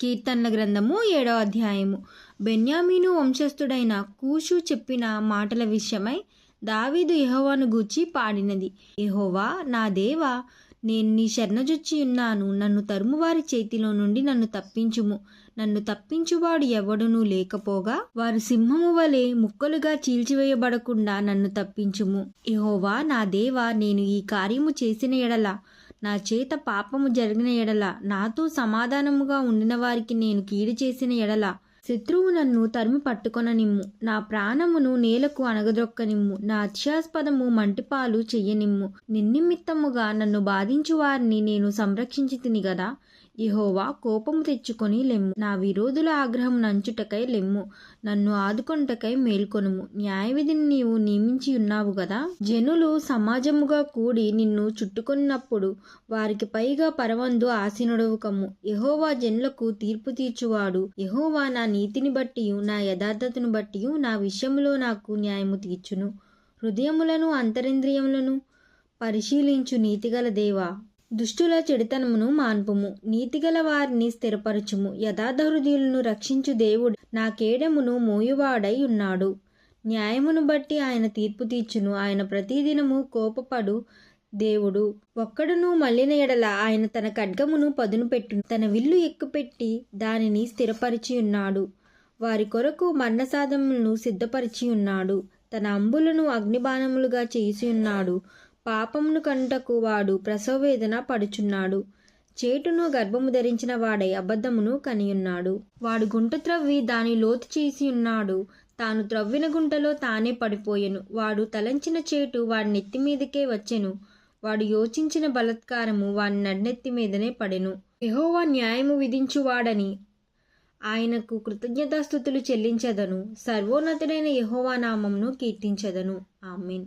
కీర్తనల గ్రంథము ఏడో అధ్యాయము. బెన్యామీను వంశస్థుడైన కూషు చెప్పిన మాటల విషయమై దావీదు యహోవాను గూర్చి పాడినది. యహోవా నా దేవా నేను నీ శరణజొచ్చి ఉన్నాను. నన్ను తరుమువారి చేతిలో నుండి నన్ను తప్పించుము. నన్ను తప్పించువాడు ఎవడునూ లేకపోగా వారు సింహము వలె ముక్కలుగా చీల్చివేయబడకుండా నన్ను తప్పించుము. యహోవా నా దేవా నేను ఈ కార్యము చేసిన ఎడల నా చేత పాపము జరిగిన ఎడల నాతో సమాధానముగా ఉండిన వారికి నేను కీడు చేసిన ఎడల శత్రువు నన్ను తరిమి పట్టుకొననిమ్ము. నా ప్రాణమును నేలకు అణగదొక్కనిమ్ము. నా అత్యాస్పదము మంటిపాలు చెయ్యనిమ్ము. నిన్నిమిత్తముగా నన్ను బాధించు వారిని నేను సంరక్షించి తిని గదా? యెహోవా కోపము తెచ్చుకొని లెమ్ము. నా విరోధుల ఆగ్రహం నంచుటకై లెమ్ము. నన్ను ఆదుకొనుటకై మేల్కొనుము. న్యాయవిధిని నీవు నియమించి ఉన్నావు కదా జనులు సమాజముగా కూడి నిన్ను చుట్టుకున్నప్పుడు వారికి పైగా పరవందు ఆసీనుడవు కమ్ము యెహోవా జనులకు తీర్పు తీర్చువాడు. ఎహోవా నా నీతిని బట్టి నా యథార్థతను బట్టి నా విషయంలో నాకు న్యాయము తీర్చును. హృదయములను అంతరింద్రియములను పరిశీలించు నీతిగల దేవా. దుష్టుల చెడుతనమును మాన్పుము. నీతిగల వారిని స్థిరపరచుము. యథార్థ హృదయులను రక్షించు దేవుడు నా కేడమును మోయువాడై ఉన్నాడు. న్యాయమును బట్టి ఆయన తీర్పు తీర్చును. ఆయన ప్రతిదినము కోపపడు దేవుడు. ఒక్కడును మళ్ళిన ఎడల ఆయన తన ఖడ్గమును పదును పెట్టు తన విల్లు ఎక్కుపెట్టి దానిని స్థిరపరిచి ఉన్నాడు. వారి కొరకు మరణసాధములను సిద్ధపరిచి ఉన్నాడు. తన అంబులను అగ్నిబాణములుగా చేసి ఉన్నాడు. పాపమును కంటకు వాడు ప్రసవవేదన పడుచున్నాడు. చేటును గర్భము ధరించిన వాడై అబద్ధమును కనియున్నాడు. వాడు గుంట త్రవ్వి దాని లోతు చేసి ఉన్నాడు. తాను త్రవ్విన గుంటలో తానే పడిపోయెను. వాడు తలంచిన చేటు వాడి నెత్తి మీదకే వచ్చెను. వాడు యోచించిన బలత్కారము వాని నడ్నెత్తి మీదనే పడెను. యహోవా న్యాయము విధించువాడని ఆయనకు కృతజ్ఞతాస్థుతులు చెల్లించదను. సర్వోన్నతుడైన యహోవా నామమును కీర్తించదను. ఆమెన్.